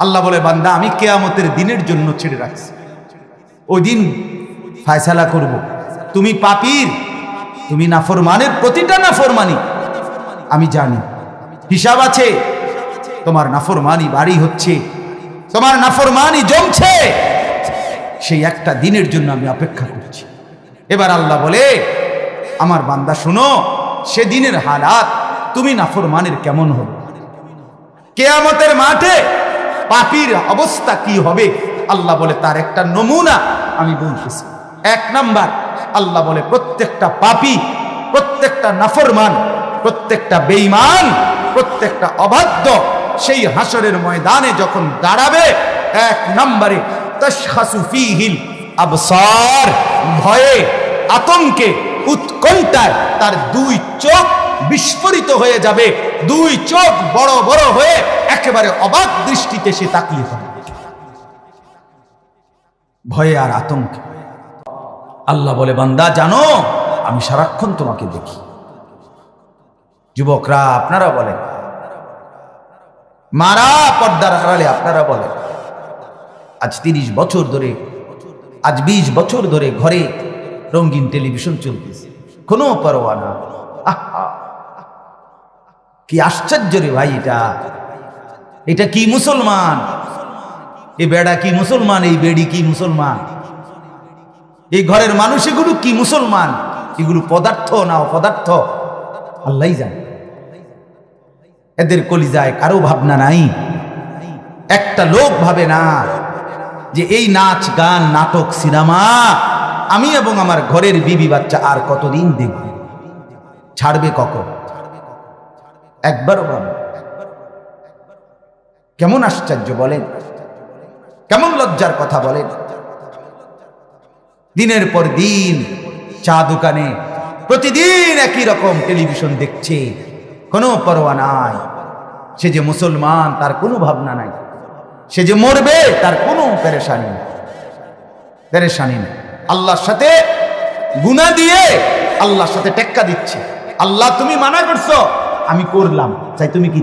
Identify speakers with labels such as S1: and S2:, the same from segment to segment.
S1: আল্লাহ বলে, বান্দা, আমি কেয়ামতের দিনের জন্য ছেড়ে রাখছি। ওই দিন ফায়সালা করব। তুমি পাপির, তুমি নাফরমানের প্রতিটা নাফরমানি আমি জানি। হিসাব আছে, তোমার নাফরমানি বাড়ি হচ্ছে, তোমার নাফরমানি জমছে। সেই একটা দিনের জন্য আমি অপেক্ষা করছি। এবার আল্লাহ বলে, আমার বান্দা, শুনো, সে দিনের হালাত, তুমি নাফরমানের কেমন হবে কেয়ামতের মাঠে পাপির অবস্থা কি হবে? আল্লাহ বলে, তার একটা নমুনা আমি বলতেছি। এক নাম্বার, আল্লাহ বলে, প্রত্যেকটা পাপি, প্রত্যেকটা নাফরমান, প্রত্যেকটা বেঈমান, প্রত্যেকটা অবাধ্য সেই হাসরের ময়দানে যখন দাঁড়াবে, এক নম্বরে, তশখাসু ফীহিল আবসার, ভয়ে, আতঙ্কে, উৎকণ্ঠায় তার দুই চোখ বিস্ফোরিত হয়ে যাবে। দুই চোখ বড় বড় হয়ে একেবারে অবাক দৃষ্টিতে সে তাকিয়ে থাকবে ভয়ে আর আতঙ্কে। আল্লাহ বলে, বান্দা, জানো, আমি সারাক্ষণ তোমাকে দেখি। যুবকরা, আপনারা বলেন। মারা পর্দার আড়ালে আপনারা বলেন। আজ তিরিশ বছর ধরে, আজ বিশ বছর ধরে ঘরে রঙিন টেলিভিশন চলতেছে। কোনো পরোয়া না। আহা! কি আশ্চর্য রে ভাই এটা। এটা কি মুসলমান? এ বেড়া কি মুসলমান? এই বেড়ি কি মুসলমান? এই ঘরের মানুষ এগুলো কি মুসলমান? এগুলো পদার্থ না অপদার্থ? আল্লাহ জানে। এদের কলিজায় কারও ভাবনা নাই। একটা লোক ভাবে না যে এই নাচ, গান, নাটক, সিনেমা আমি এবং আমার ঘরের বিবি বাচ্চা আর কতদিন দেখব? ছাড়বে কখন? একবারও ভাবে। কেমন আশ্চর্য বলেন? কেমন লজ্জার কথা বলেন? দিনের পর দিন চা দোকানে প্রতিদিন একই রকম টেলিভিশন দেখছে। কোনো পরোয়া নাই। সে যে মুসলমান, তার কোনো ভাবনা নাই। সে যে মরবে, তার কোনো পেরেশানি পেরেশানি নেই। আল্লাহর সাথে গুণা দিয়ে আল্লাহর সাথে টেক্কা দিচ্ছে। আল্লাহ তুমি মানা করছ। আমি করলাম চাই তুমি কি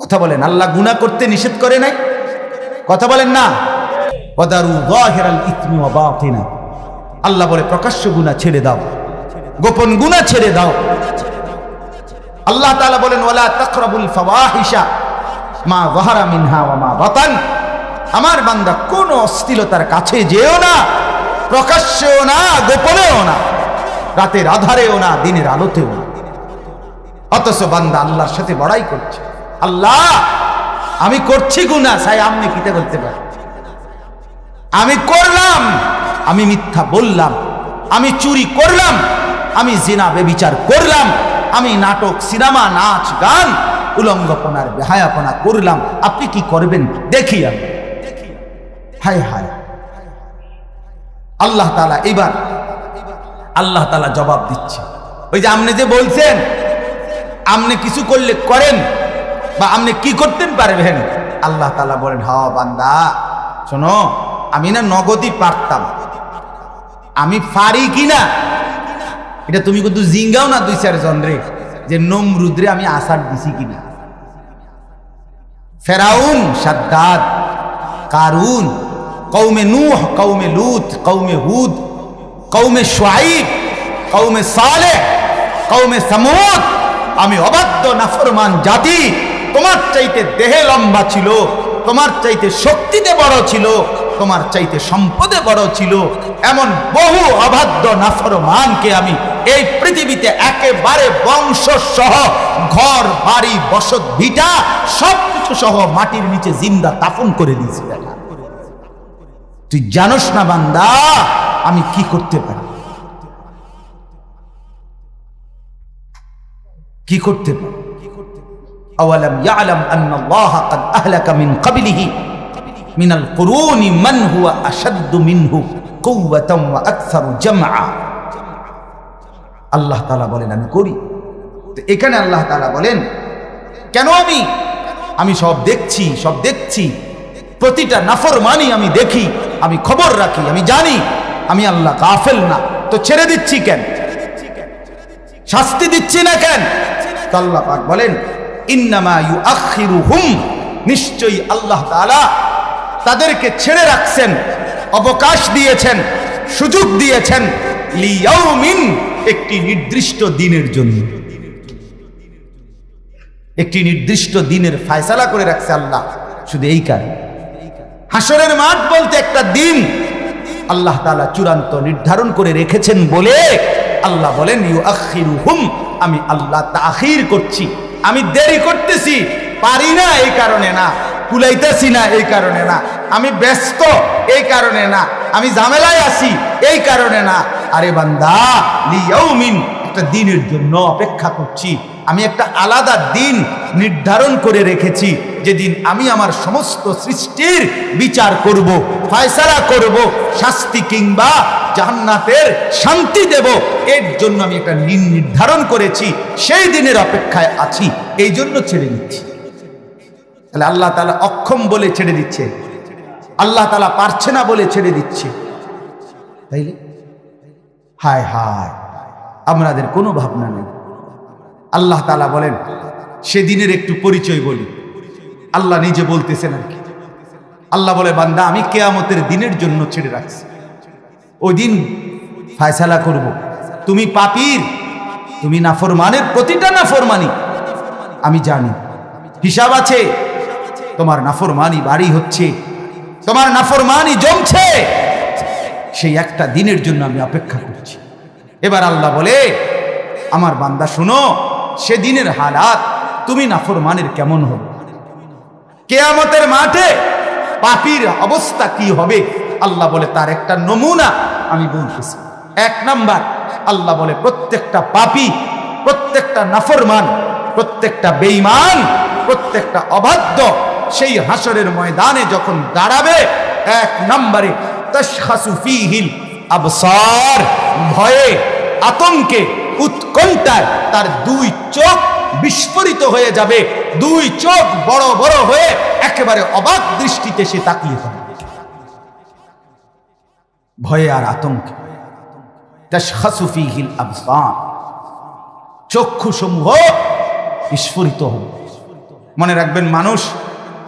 S1: কথা বলেন, আল্লাহ গুণা করতে নিষেধ করে নাই? কথা বলেন না? আল্লাহ বলে, প্রকাশ্য গুনাহ ছেড়ে দাও। গোপন গুনাহ ছেড়ে দাও। আল্লাহ তাআলা বলেন, ওয়ালা তাকরাবুল ফাওয়াহিশা, মা মা বাতান। আমার বান্দা কোন অস্থিলতার কাছে যেও না, প্রকাশ্যেও না, গোপনেও না। রাতের আধারেও না, দিনের আলোতেও না। অথচ বান্দা আল্লাহর সাথে বড়াই করছে। আল্লাহ, আমি করছি গুনা সাই আমনি কিতে করতে পারি আমি করলাম, আমি মিথ্যা বললাম, আমি চুরি করলাম, আমি জিনা, বেবিচার করলাম, আমি নাটক, সিনেমা, নাচ, গান, উলঙ্গপনার, বেহায়াপনা করলাম। আপনি কি করবেন? দেখি আমি। হায় হায়। আল্লাহ তালা এবার আল্লাহ তালা জবাব দিচ্ছে। ওই যে আপনি যে বলছেন, আপনি কিছু করলে করেন বা আপনি কি করতেন পারবেন? আল্লাহ তালা বলেন, হ বান্দা, শোনো, আমি না নগদই পারতাম। আমি পারি কি না এটা তুমি কিন্তু জিঙ্গাও না দুই চার জন রে, যে নমরুদ্রে আমি আসার দিছি কিনা? ফেরাউন, সাদ্দাদ, কারুন কৌমে নূহ কৌমে লুত কৌমে হুদ কৌমে সোয়াইব কৌমে সালে কৌমে সামুদ। আমি অবাধ্য নাফরমান জাতি, তোমার চাইতে দেহে লম্বা ছিল, তোমার চাইতে শক্তিতে বড় ছিল, তোমার চাইতে সম্পদে বড় ছিল। এমন বহু অবাধ্য নাফরমানকে আমি এই পৃথিবীতে একেবারে বংশ সহ ঘর, বাড়ি, বসত, ভিটা সব কিছু সহ মাটির নিচে জিন্দা তাফন করে দিয়েছি। তুই জানোস না বান্দা আমি কি করতে পারি কি করতে পারি أولم يعلم أن الله قد أهلك من قبله من القرون من هو أشد منه قوة وأكثر جمعا আল্লাহ তালা বলেন আমি করি তো এখানে আল্লাহ তালা বলেন কেন আমি আমি সব দেখছি সব দেখছি প্রতিটা নাফর মানি আমি দেখি আমি খবর রাখি আমি জানি আমি আল্লাহ কাফেল না। তো ছেড়ে দিচ্ছি কেন? শাস্তি দিচ্ছি না কেন? আল্লাহ পাক বলেন, ইন্নামা ইউআখিরুহুম নিশ্চয়ই আল্লাহ তাআলা তাদেরকে ছেড়ে রাখছেন, অবকাশ দিয়েছেন, সুযোগ দিয়েছেন লিয়াউমিন, একটি নির্দিষ্ট দিনের জন্য। একটি নির্দিষ্ট দিনের ফায়সালা করে রাখছে আল্লাহ। শুধু এই কারণে। হাসরের মাঠ বলতে একটা দিন আল্লাহ তালা চূড়ান্ত নির্ধারণ করে রেখেছেন বলে আল্লাহ বলেন ইউ আখির হুম আমি আল্লাহ তাখির করছি। আমি দেরি করতেছি, পারি না এই কারণে না, কুলাইতেছি না এই কারণে না, আমি ব্যস্ত এই কারণে না, আমি ঝামেলায় আছি এই কারণে না। আরে বান্দা, লিয়াউমিন, একটা দিনের জন্য অপেক্ষা করছি। আমি একটা আলাদা দিন নির্ধারণ করে রেখেছি। যেদিন আমি আমার সমস্ত সৃষ্টির বিচার করব, ফয়সালা করব, শাস্তি কিংবা জান্নাতের শান্তি দেব। এর জন্য আমি একটা দিন নির্ধারণ করেছি। সেই দিনের অপেক্ষায় আছি। এই জন্য ছেড়ে দিচ্ছি। তাহলে আল্লাহ তালা অক্ষম বলে ছেড়ে দিচ্ছে। আল্লাহ তালা পারছে না বলে ছেড়ে দিচ্ছে। তাইলে? হায় হায়, আমাদের কোনো ভাবনা নেই। আল্লাহ তালা বলেন, সেদিনের একটু পরিচয় বলি। আল্লাহ নিজে বলতেছেন আর কি। আল্লাহ বলে, বান্দা, আমি কেয়ামতের দিনের জন্য ছেড়ে রাখছি। ওই দিন ফায়সালা করব। তুমি পাপির, তুমি নাফরমানের প্রতিটা নাফরমানি আমি জানি। হিসাব আছে, তোমার নাফরমানি বাড়ি হচ্ছে, তোমার নাফরমানি জমছে। সেই একটা দিনের জন্য আমি অপেক্ষা করছি। এবার আল্লাহ বলে, আমার বান্দা, শুনো সেদিনের হালাত তুমি নাফরমানের কেমন হবে? কেয়ামতের মাঠে পাপির অবস্থা কি হবে? আল্লাহ বলে, তার একটা নমুনা আমি বলতেছি। এক নাম্বার, আল্লাহ বলে, প্রত্যেকটা পাপি, প্রত্যেকটা নাফরমান, প্রত্যেকটা বেঈমান, প্রত্যেকটা অবাধ্য সেই হাসরের ময়দানে যখন দাঁড়াবে, এক নম্বরে তশখাসু ফীহিল আবসার, ভয়ে, আতঙ্কে উৎকণ্ঠায় তার দুই চোখ বিস্ফোরিত হয়ে যাবে। দুই চোখ বড় বড় হয়ে একেবারে অবাক দৃষ্টিতে সে তাকিয়ে থাকবে ভয়ে আর আতঙ্কে। তশখাসু ফীহিল আবসার। চক্ষুসমূহ বিস্ফোরিত হবে। মনে রাখবেন, মানুষ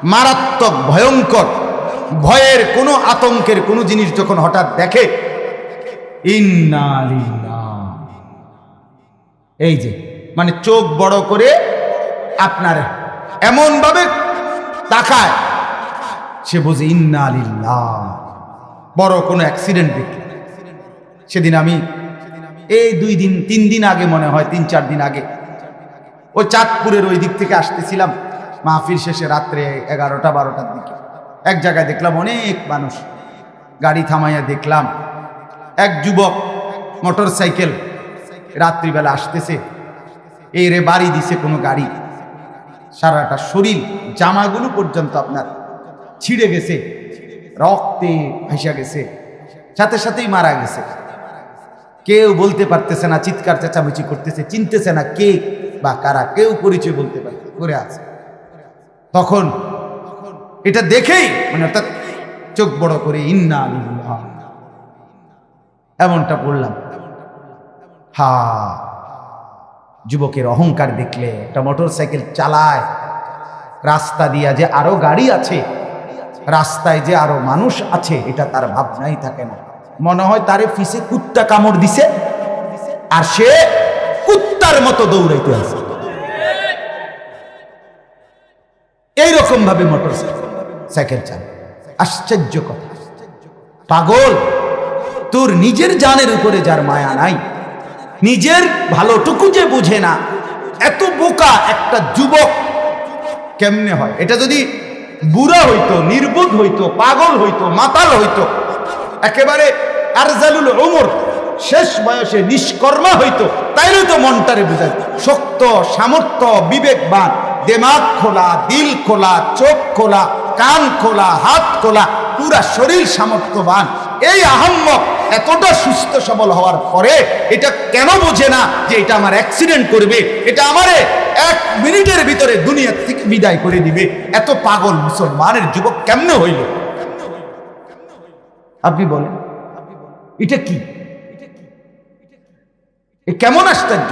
S1: মারাত্মক, ভয়ঙ্কর, ভয়ের কোনো আতঙ্কের কোনো জিনিস যখন হঠাৎ দেখে, ইন্না লিল্লাহ। এই যে মানে চোখ বড় করে আপনার এমন ভাবে তাকায়, সে বোঝে ইন্না লিল্লাহ। বড় কোনো অ্যাক্সিডেন্ট দেখে সেদিন আমি এই দুই দিন, তিন দিন আগে মনে হয়, তিন চার দিন আগে, ওই চাঁদপুরের ওই দিক থেকে আসতেছিলাম, মাহফিল শেষে রাত্রে এগারোটা, বারোটার দিকে এক জায়গায় দেখলাম অনেক মানুষ, গাড়ি থামাইয়া দেখলাম, এক যুবক মোটর সাইকেল রাত্রিবেলা আসতেছে। এই রে বাড়ি দিছে কোনো গাড়ি। সারাটা শরীর, জামাগুলো পর্যন্ত আপনার ছিঁড়ে গেছে। রক্তে ভাইসা গেছে। সাথে সাথেই মারা গেছে। কেউ বলতে পারতেছে না, চিৎকার চেঁচামেচি করতেছে। চিনতেছে না কে বা কারা, কেউ পরিচয় বলতে পারে, করে আছে। তখন এটা দেখেই মানে অর্থাৎ চোখ বড় করে, ইন্না। এমনটা বললাম। হা। যুবকের অহংকার দেখলে একটা মোটর সাইকেল চালায়। রাস্তা দিয়া যে আরও গাড়ি আছে, রাস্তায় যে আরও মানুষ আছে, এটা তার ভাবনাই থাকে না। মনে হয় তারে ফিসে কুত্তা কামড় দিছে, আর সে কুত্তার মতো দৌড়াইতে আছে এইরকম ভাবে মোটর সাইকেল চালায়। আশ্চর্য কথা। পাগল, তোর নিজের জানের উপরে যার মায়া নাই নিজের ভালোটুকু যে বুঝে না, এত বোকা একটা যুবক কেমনে হয়? এটা যদি বুড়া হইতো, নির্বোধ হইতো, পাগল হইতো, মাতাল হইতো, একেবারে আরজালুল ওমর শেষ বয়সে নিষ্কর্মা হইতো, তাইলে তো মনটারে বুঝায়। শক্ত, সামর্থ্য, বিবেকবান, দেমাগ খোলা, দিল খোলা, চোখ খোলা, কান খোলা, হাত খোলা, পুরা শরীর সামর্থ্যবান। এই আহম্মক এতটা সুস্থ সবল হওয়ার পরে এটা কেন বোঝে না যে এটা আমার অ্যাক্সিডেন্ট করবে? এটা আমারে এক মিনিটের ভিতরে দুনিয়া থেকে বিদায় করে দিবে। এত পাগল মুসলমানের যুবক কেমন হইল? আপনি বলেন, এটা কি? কেমন আশ্চর্য?